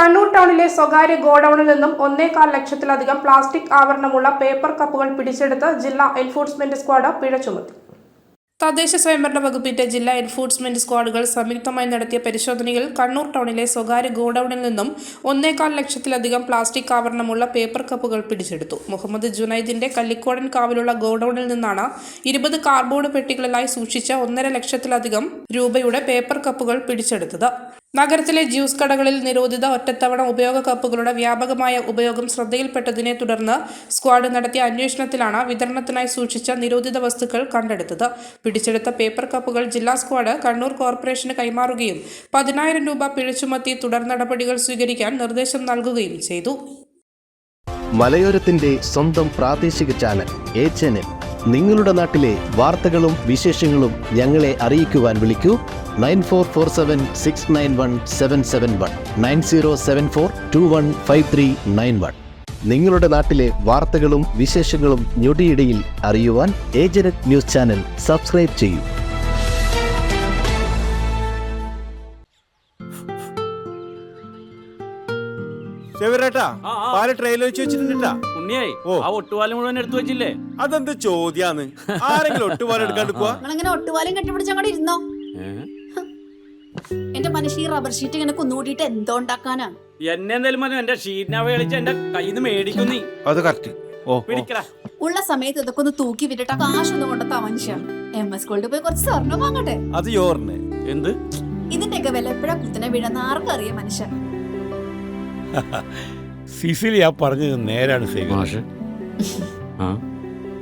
കണ്ണൂർ ടൗണിലെ സ്വകാര്യ ഗോഡൌണിൽ നിന്നും ഒന്നേകാൽ ലക്ഷത്തിലധികം പ്ലാസ്റ്റിക് ആവരണമുള്ള പേപ്പർ കപ്പുകൾ പിടിച്ചെടുത്ത് ജില്ലാ എൻഫോഴ്സ്മെന്റ് സ്ക്വാഡ് പിഴ ചുമത്തി. തദ്ദേശ സ്വയംഭരണ വകുപ്പിന്റെ ജില്ലാ എൻഫോഴ്സ്മെന്റ് സ്ക്വാഡുകൾ സംയുക്തമായി നടത്തിയ പരിശോധനയിൽ കണ്ണൂർ ടൗണിലെ സ്വകാര്യ ഗോഡൌണിൽ നിന്നും ഒന്നേകാൽ ലക്ഷത്തിലധികം പ്ലാസ്റ്റിക് ആവരണമുള്ള പേപ്പർ കപ്പുകൾ പിടിച്ചെടുത്തു. മുഹമ്മദ് ജുനൈദിന്റെ കല്ലിക്കോടൻ കാവിലുള്ള ഗോഡൌണിൽ നിന്നാണ് ഇരുപത് കാർഡ്ബോർഡ് പെട്ടികളിലായി സൂക്ഷിച്ച ഒന്നര ലക്ഷത്തിലധികം രൂപയുടെ പേപ്പർ കപ്പുകൾ പിടിച്ചെടുത്തത്. നഗരത്തിലെ ജ്യൂസ് കടകളിൽ നിരോധിത ഒറ്റത്തവണ ഉപയോഗ കപ്പുകളുടെ വ്യാപകമായ ഉപയോഗം ശ്രദ്ധയിൽപ്പെട്ടതിനെ തുടർന്ന് സ്ക്വാഡ് നടത്തിയ അന്വേഷണത്തിലാണ് വിതരണത്തിനായി സൂക്ഷിച്ച നിരോധിത വസ്തുക്കൾ കണ്ടെടുത്തത്. പിടിച്ചെടുത്ത പേപ്പർ കപ്പുകൾ ജില്ലാ സ്ക്വാഡ് കണ്ണൂർ കോർപ്പറേഷന് കൈമാറുകയും പതിനായിരം രൂപ പിഴച്ചുമത്തി തുടർ നടപടികൾ സ്വീകരിക്കാൻ നിർദ്ദേശം നൽകുകയും ചെയ്തു. മലയോരത്തിന്റെ സ്വന്തം പ്രാദേശിക ചാനൽ എ ചാനൽ. നിങ്ങളുടെ നാട്ടിലെ വാർത്തകളും വിശേഷങ്ങളും ഞങ്ങളെ അറിയിക്കുവാൻ വിളിക്കൂ. Nine four four seven six nine one seven seven one nine zero seven four two one five three nine one നിങ്ങളുടെ നാട്ടിലെ വാർത്തകളും വിശേഷങ്ങളും ഞൊടിയിടയിൽ അറിയുവാൻ ഏജനറ്റ് ന്യൂസ് ചാനൽ സബ്സ്ക്രൈബ് ചെയ്യൂ. ചെവിരേട്ടാ. പാൽ ട്രെയിലർ വെച്ച് വെച്ചിട്ടുണ്ടാ ഉണ്ണിയായി ആ ഒട്ടുപാലം മുഴുവൻ എടുത്തു വെച്ചില്ലേ? അതെന്ത് ചോദ്യാന്ന്? ആരെങ്കിലും ഒട്ടുപാലം എടുക്കാണ്ട് പോവാ? ഒട്ടുപാലം കെട്ടിപ്പിടിച്ച് അങ്ങോട്ട് ഇരുന്നോ? എന്റെ മനുഷ്യ ഈ റബ്ബർ ഷീറ്റ് ഇങ്ങനെ കുന്നുകൂടിയിട്ട് എന്തോ ഉണ്ടാക്കാനാ? എന്നെ എന്തായാലും മതി എന്റെ ഷീറ്റിനെ എന്റെ കയ്യിൽ നിന്ന് മേടിക്കും നീ. അത് കറക്റ്റ് ഓ ഓ. പിടിക്കടാ ഉള്ള സമയത്ത് ഇതൊക്കെ ഒന്ന് തൂക്കി വിട്ടിട്ട് കാശൊന്നും കൊണ്ടെത്താ മനുഷ്യ. എം എസ് സ്കൂളിൽ പോയി കുറച്ച് സ്വർണം വാങ്ങട്ടെ? അത് യോറിന്. എന്ത്? ഇതിന്റെയൊക്കെ വില എപ്പോഴാ കുത്തനെ വീഴുന്ന ആർക്കറിയാം മനുഷ്യ. സിസിലി ആ പറഞ്ഞത് നേരാണ് സേവൻ ആ.